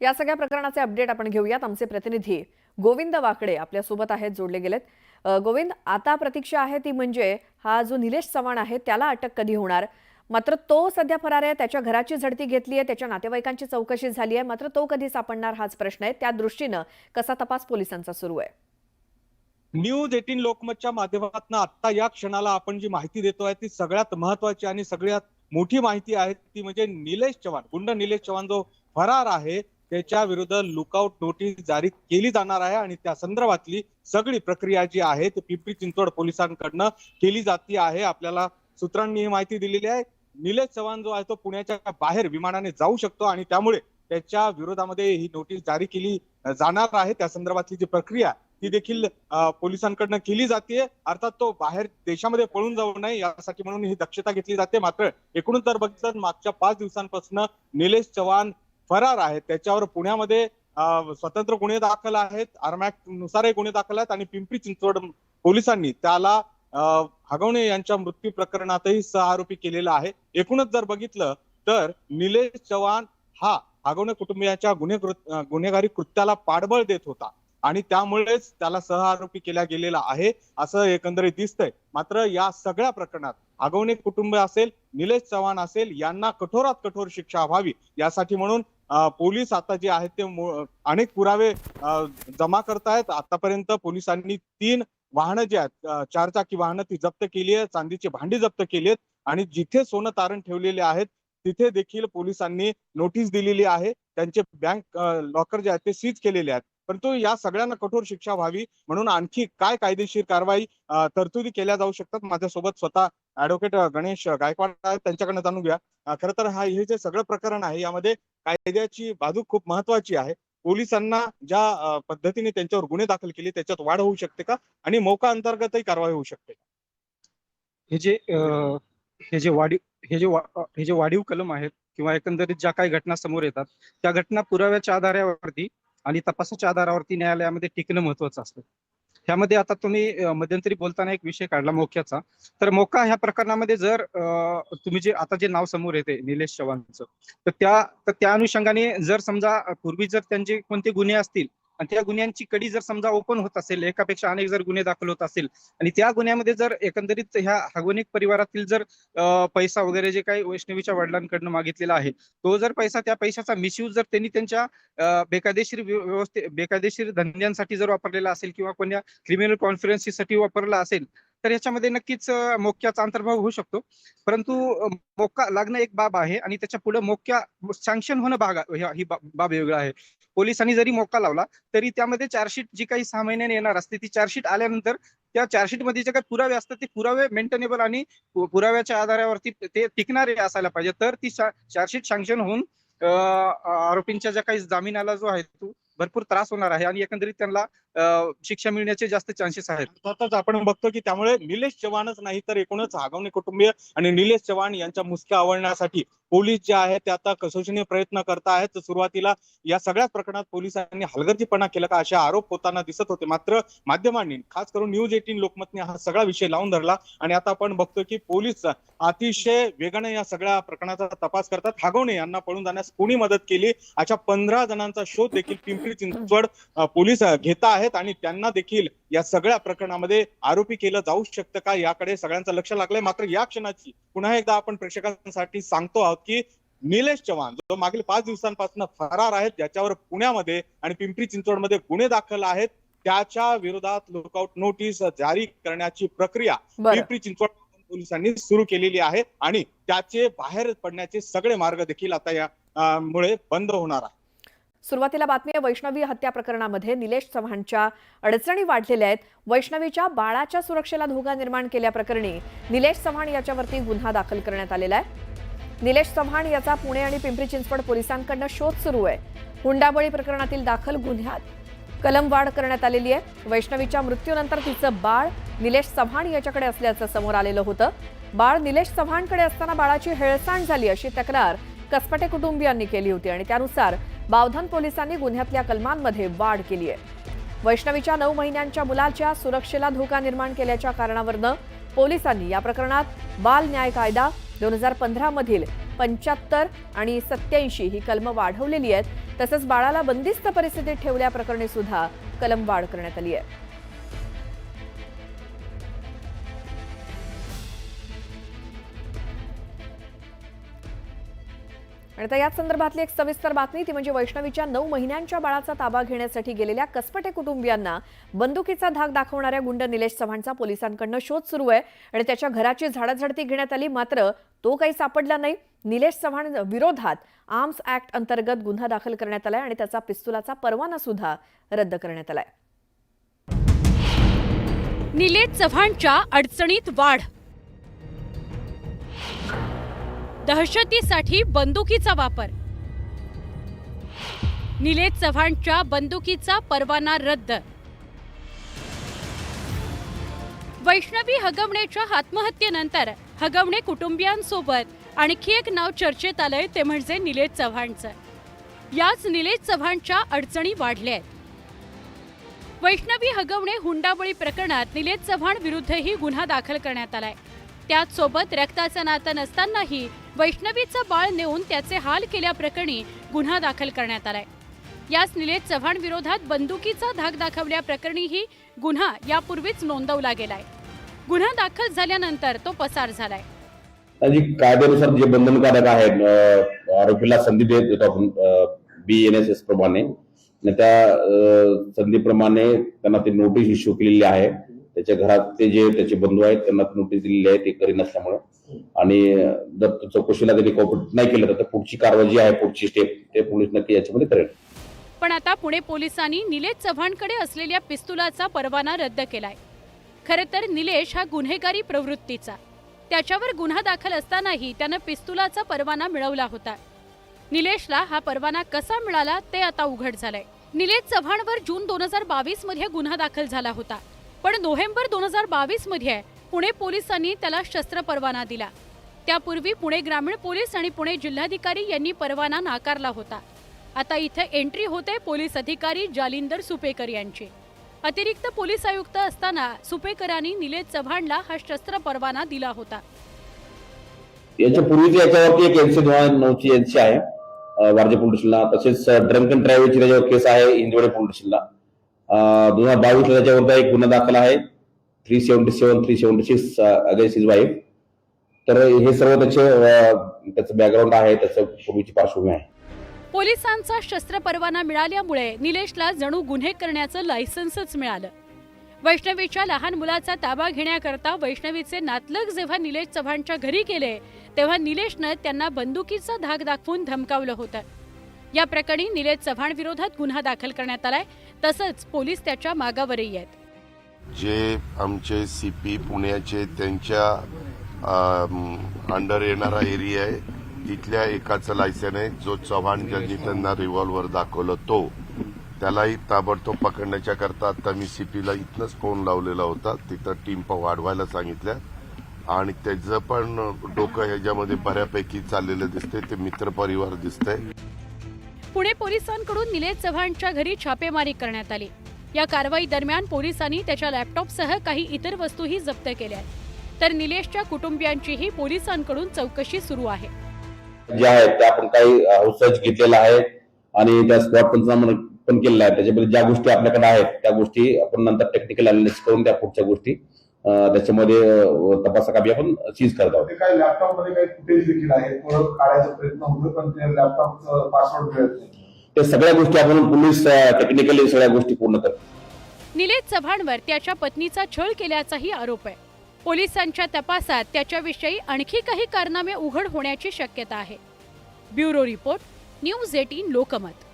या सगळ्या प्रकरणाचे अपडेट आपण घेऊयात. आमचे प्रतिनिधी गोविंद वाकडे आपल्यासोबत आहेत जोडले गेलेत. गोविंद आता प्रतीक्षा आहे ती म्हणजे हा जो निलेश चव्हाण आहे त्याला अटक कधी होणार? मात्र तो सध्या फरार आहे त्याच्या घराची झडती घेतली आहे त्याच्या नातेवाईकांची चौकशी झाली आहे. मात्र तो कधी सापडणार हाच प्रश्न आहे. त्या दृष्टीनं कसा तपास पोलिसांचा सुरू आहे? न्यूज एटीन लोकमतच्या माध्यमातून आता या क्षणाला आपण जी माहिती देतोय ती सगळ्यात महत्वाची आणि सगळ्यात मोठी माहिती आहे ती म्हणजे निलेश चव्हाण. गुंड निलेश चव्हाण जो फरार आहे त्याच्या विरुद्ध लुकआउट नोटीस जारी केली जाणार आहे आणि त्या संदर्भातली सगळी प्रक्रिया जी आहे ती पिंपरी चिंचवड पोलिसांकडनं केली जाती आहे. आपल्याला सूत्रांनी ही माहिती दिलेली आहे. निलेश चव्हाण जो आहे तो पुण्याच्या बाहेर विमानाने जाऊ शकतो आणि त्यामुळे त्याच्या विरोधामध्ये ही नोटीस जारी केली जाणार आहे. त्या संदर्भातली जी प्रक्रिया ती देखील पोलिसांकडनं केली जाते. अर्थात तो बाहेर देशामध्ये पळून जाऊ नये यासाठी म्हणून ही दक्षता घेतली जाते. मात्र एकूणच जर बघितलं मागच्या पाच दिवसांपासून निलेश चव्हाण फरार आहेत. त्याच्यावर पुण्यामध्ये स्वतंत्र गुन्हे दाखल आहेत. नुसारही गुन्हे दाखल आहेत आणि पिंपरी चिंचवड पोलिसांनी त्याला हगवणे यांच्या मृत्यू प्रकरणातही सह आरोपी केलेला आहे. एकूणच जर बघितलं तर निलेश चव्हाण हा हगवणे कुटुंबियाच्या गुन्हे गुन्हेगारी कृत्याला पाठबळ देत होता आणि त्यामुळेच त्याला सह आरोपी केला गेलेला आहे असं एकंदरीत दिसतंय. मात्र या सगळ्या प्रकरणात आगवणे कुटुंब असेल निलेश चव्हाण असेल यांना कठोरात कठोर शिक्षा व्हावी यासाठी म्हणून पोलीस आता जे आहेत ते अनेक पुरावे जमा करतायत. आतापर्यंत पोलिसांनी तीन वाहनं जी आहेत चारचाकी वाहनं ती जप्त केली आहेत चांदीची भांडी जप्त केली आहेत आणि जिथे सोनं तारण ठेवलेले आहेत तिथे देखील पोलिसांनी नोटीस दिलेली आहे. त्यांचे बँक लॉकर जे आहेत ते सीज केलेले आहेत. परंतु या सगळ्यांना कठोर शिक्षा व्हावी म्हणून आणखी काय कायदेशीर कारवाई तरतुदी केल्या जाऊ शकतात माझ्यासोबत स्वतः ऍडव्होकेट गणेश गायकवाड आहेत त्यांच्याकडनं जाणून घ्या खर तर हा हे जे सगळं प्रकरण आहे यामध्ये कायद्याची बाजू खूप महत्वाची आहे. पोलिसांना ज्या पद्धतीने त्यांच्यावर गुन्हे दाखल केले त्याच्यात वाढ होऊ शकते का? आणि मौका अंतर्गतही कारवाई होऊ शकते का? हे जे हे जे वाढीव हे जे हे जे वाढीव कलम आहेत किंवा एकंदरीत ज्या काही घटना समोर येतात त्या घटना पुराव्याच्या आधारावरती आणि तपासाच्या आधारावरती न्यायालयामध्ये टिकणं महत्वाचं असतं. ह्यामध्ये आता तुम्ही मध्यंतरी बोलताना एक विषय काढला मोक्याचा. तर मोका ह्या प्रकरणामध्ये जर तुम्ही जे आता जे नाव समोर येते निलेश चव्हाणचं तर त्या तर त्या अनुषंगाने जर समजा पूर्वी जर त्यांचे कोणते गुन्हे असतील आणि त्या गुन्ह्यांची कडी जर समजा ओपन होत असेल एकापेक्षा अनेक जर गुन्हे दाखल होत असेल आणि त्या गुन्ह्यामध्ये जर एकंदरीत ह्या हागवणिक परिवारातील जर पैसा वगैरे जे काही वैष्णवीच्या वडिलांकडनं मागितलेला आहे तो जर पैसा त्या पैशाचा मिसयूज जर त्यांनी त्यांच्या बेकायदेशीर व्यवस्थे बेकायदेशीर धंद्यांसाठी जर वापरलेला असेल किंवा कोणत्या क्रिमिनल कॉन्फरन्सीसाठी वापरला असेल तर याच्यामध्ये नक्कीच मोक्याचा अंतर्भाव होऊ शकतो. परंतु मोका मोक्का लागणं एक बाब आहे आणि त्याच्या पुढे मोक्या सँक्शन होणं भाग ही बाब वेगळं आहे. पोलिसांनी जरी मोका लावला तरी त्यामध्ये चार्जशीट जी काही सहा महिन्याने येणार असते ती चार्जशीट आल्यानंतर त्या चार्जशीटमध्ये जे काही पुरावे असतात ते पुरावे मेंटेनेबल आणि पुराव्याच्या आधारावरती ते टिकणारे असायला पाहिजे. तर ती चार्जशीट सँक्शन होऊन आरोपींच्या ज्या काही जामिनाला जो आहे तो भरपूर त्रास होणार आहे आणि एकंदरीत त्यांना शिक्षा मिळण्याचे जास्त चान्सेस आहेत. अर्थातच आपण बघतो की त्यामुळे निलेश चव्हाणच नाही तर एकूणच आगवणे कुटुंबीय आणि निलेश चव्हाण यांच्या मुसक्या आवळण्यासाठी पोलीस जे आहेत ते आता कसोशीने प्रयत्न करत आहेत. सुरुवातीला या सगळ्याच प्रकरणात पोलिसांनी हलगर्जीपणा केला का असे आरोप होताना दिसत होते. मात्र माध्यमांनी खास करून न्यूज एटीन लोकमतने हा सगळा विषय लावून धरला आणि आता आपण बघतो की पोलीस अतिशय वेगाने या सगळ्या प्रकरणाचा तपास करतात. हागवणे यांना पळून जाण्यास कोणी मदत केली? अशा पंधरा जणांचा शोध देखील पिंपरी चिंचवड पोलीस घेता घेत आहेत आणि त्यांना देखील या सगळ्या प्रकरणामध्ये आरोपी केलं जाऊ शकतं का याकडे सगळ्यांचं लक्ष लागलंय. मात्र या क्षणाची पुन्हा एकदा आपण प्रेक्षकांसाठी सांगतो आहोत की निलेश चव्हाण जो मागील पाच दिवसांपासून फरार आहेत ज्याच्यावर पुण्यामध्ये आणि पिंपरी चिंचवडमध्ये गुन्हे दाखल आहेत त्याच्या विरोधात लुकआउट नोटीस जारी करण्याची प्रक्रिया पिंपरी चिंचवड पोलिसांनी सुरू केलेली आहे आणि त्याचे बाहेर पडण्याचे सगळे मार्ग देखील आता या मुळे बंद होणार आहे सुरुवातीला बातमी आहे वैष्णवी हत्या प्रकरणामध्ये निलेश चव्हाणच्या अडचणी वाढलेल्या आहेत. वैष्णवीच्या बाळाच्या सुरक्षेला धोका निर्माण केल्याप्रकरणी निलेश चव्हाण याच्यावरती गुन्हा दाखल करण्यात आलेला आहे. निलेश चव्हाण याचा पुणे आणि पिंपरी चिंचवड पोलिसांकडनं शोध सुरू आहे. हुंडाबळी प्रकरणातील दाखल गुन्ह्यात कलमवाढ करण्यात आलेली आहे. वैष्णवीच्या मृत्यूनंतर तिचं बाळ निलेश चव्हाण याच्याकडे असल्याचं समोर आलेलं होतं. बाळ निलेश चव्हाणकडे असताना बाळाची हेळसांड झाली अशी तक्रार कसपटे कुटुंबियांनी केली होती आणि त्यानुसार बावधन पोलिसांनी गुन्ह्यातल्या कलमांमध्ये वाढ केली आहे. वैष्णवीच्या नऊ महिन्यांच्या मुलाच्या सुरक्षेला धोका निर्माण केल्याच्या कारणावरनं पोलिसांनी या प्रकरणात बाल न्याय कायदा दोन हजार पंधरामधील पंच्याहत्तर आणि सत्याऐंशी ही कलमं वाढवलेली आहेत. तसंच बाळाला बंदिस्त परिस्थितीत ठेवल्याप्रकरणी सुद्धा कलम वाढ करण्यात आली आहे. आणि आता याच संदर्भातली एक सविस्तर बातमी ती म्हणजे वैष्णवीच्या नऊ महिन्यांच्या बाळाचा ताबा घेण्यासाठी गेलेल्या कसपटे कुटुंबियांना बंदुकीचा धाक दाखवणाऱ्या गुंड निलेश चव्हाणचा पोलिसांकडनं शोध सुरू आहे आणि त्याच्या घराची झाडाझडती घेण्यात आली. मात्र तो काही सापडला नाही. निलेश चव्हाण विरोधात आर्म्स ऍक्ट अंतर्गत गुन्हा दाखल करण्यात आलाय आणि त्याचा पिस्तुलाचा परवाना सुद्धा रद्द करण्यात आलाय. निलेश चव्हाणच्या अडचणीत वाढ दहशतीसाठी बंदुकीचा वापर. निलेश चव्हाणच्या बंदुकीचा परवाना रद्द. वैष्णवी हगवणेच्या आत्महत्येनंतर हगवणे कुटुंबियांसोबत आणखी एक नाव चर्चेत आलंय ते म्हणजे निलेश चव्हाणचं. याच निलेश चव्हाणच्या अडचणी वाढल्या आहेत वैष्णवी हगवणे हुंडाबळी प्रकरणात निलेश चव्हाण विरुद्धही गुन्हा दाखल करण्यात आलाय. त्याचसोबत रक्ताचं नातं नसतानाही वैष्णवीचं बाळ नेऊन त्याचे हाल केल्याप्रकरणी गुन्हा दाखल करण्यात आलाय. याच निलेश चव्हाण विरोधात बंदुकीचा धाक दाखवल्याप्रकरणीही गुन्हा यापूर्वीच नोंदवला गेलाय. गुन्हा दाखल झाल्यानंतर तो पसार झालाय. कायद्यानुसार जे बंधनकारक आहेत आरोपीला संधी देत देतो आपण बी एन एस एस प्रमाणे. त्या अं, संधीप्रमाणे त्यांना ते नोटीस इश्यू केलेली आहे. त्याच्या घरातले जे त्याचे बंधू आहेत त्यांना नोटीस दिलेली आहे ते करी नसल्यामुळे. आणि जर चौकशीला त्यांनी कॉपरेट नाही केलं तर पुढची कारवाई जी आहे पुढची स्टेप ते पोलीस नक्की याच्यामध्ये करेल. पण आता पुणे पोलिसांनी निलेश चव्हाणकडे असलेल्या पिस्तुलाचा परवाना रद्द केलाय. खरे तर निलेश हा गुन्हेगारी प्रवृत्तीचा. त्याच्यावर गुन्हा दाखल असतानाही त्यानं पिस्तुलाचा परवाना मिळवला होता. निलेशला हा परवाना कसा मिळाला ते आता उघड झालंय. निलेश चव्हाणवर जून दोन हजार बावीसमध्ये गुन्हा दाखल झाला होता. पण नोव्हेंबर दोन हजार बावीसमध्ये पुणे पोलिसांनी त्याला शस्त्र परवाना दिला. त्यापूर्वी पुणे ग्रामीण पोलीस आणि पुणे जिल्हाधिकारी यांनी परवाना नाकारला होता. आता इथे एंट्री होते पोलीस अधिकारी जालिंदर सुपेकर यांची. अतिरिक्त पोलीस आयुक्त असताना सुपेकरांनी निलेश चव्हाणला हा शस्त्र परवाना दिला होता. याच्या पूर्वीच याच्यावरती एक एनसी दोन हजार नऊची एनसी आहे वारजे पोलीस स्टेशनला. तसेच ड्रंक अँड ड्रायव्हरची त्याच्यावर केस आहे इंदोरे पोलीस स्टेशनला. दोन हजार बावीसला त्याच्यावरचा एक गुन्हा दाखल आहे. Three seventy seven three seventy six against his wife तर हे सर्व त्याचे त्याचं बॅकग्राऊंड आहे त्याचं पूर्वीची पार्श्वभूमी आहे. पोलिसांचा शस्त्र परवाना मिळाल्यामुळे निलेशला जणू गुन्हे करण्याचं लायसन्सच मिळालं. वैष्णवीच्या लहान मुलाचा ताबा घेण्याकरता वैष्णवीचे नातलग जेव्हा निलेश चव्हाणच्या घरी गेले तेव्हा निलेशनं त्यांना बंदुकीचा धाक दाखवून धमकावलं होतं. या प्रकरणी निलेश चव्हाण विरोधात गुन्हा दाखल करण्यात आलाय. तसंच पोलीस त्याच्या मागावरही आहेत. जे आमचे सी पी पुण्याचे त्यांच्या अंडर येणारा एरिया आहे तिथल्या एकाचं लायसन आहे जो चव्हाण ज्यांनी त्यांना रिव्हॉल्वर दाखवलं तो त्यालाही ताबडतोब पकडण्याच्या करता आता मी सीपीला इथनंच फोन लावलेला होता. तिथं टीम वाढवायला सांगितल्या. आणि त्याचं पण डोकं ह्याच्यामध्ये बऱ्यापैकी चाललेलं दिसतंय. ते मित्रपरिवार दिसतंय. पुणे पोलिसांकडून निलेश चव्हाणच्या घरी छापेमारी करण्यात आली. या कारवाई दरम्यान पोलिसांनी त्याच्या लॅपटॉपसह काही इतर वस्तूही जप्त केल्या आहेत. तर निलेशच्या कुटुंबियांचीही पोलिसांकडून चौकशी सुरू आहे. जे आहेत त्या आपण काही सर्च घेतलेला आहे आणि त्या स्पॉट पंचनामा पण केलेला आहे. त्याच्यामध्ये ज्या गोष्टी आपल्याकडे आहेत त्या गोष्टी आपण नंतर टेक्निकल अनालिसिस करून त्या पुढच्या गोष्टी त्याच्यामध्ये अं, तपासाकामी आपण सीज करत आहोत. काही लॅपटॉपमध्ये काही फुटेज देखील आहे? काढायचा प्रयत्न होतो पण ते लॅपटॉपचं पासवर्ड मिळत नाही. ते सगळ्या गोष्टी आपण पोलीस टेक्निकली सगळ्या गोष्टी पूर्ण करतो. निलेश चव्हाणवर त्याच्या पत्नीचा छळ केल्याचाही आरोप आहे. पोलिसांच्या तपासात त्याच्याविषयी आणखी काही कारनामे उघड होण्याची शक्यता आहे. Bureau report news eighteen Lokmat.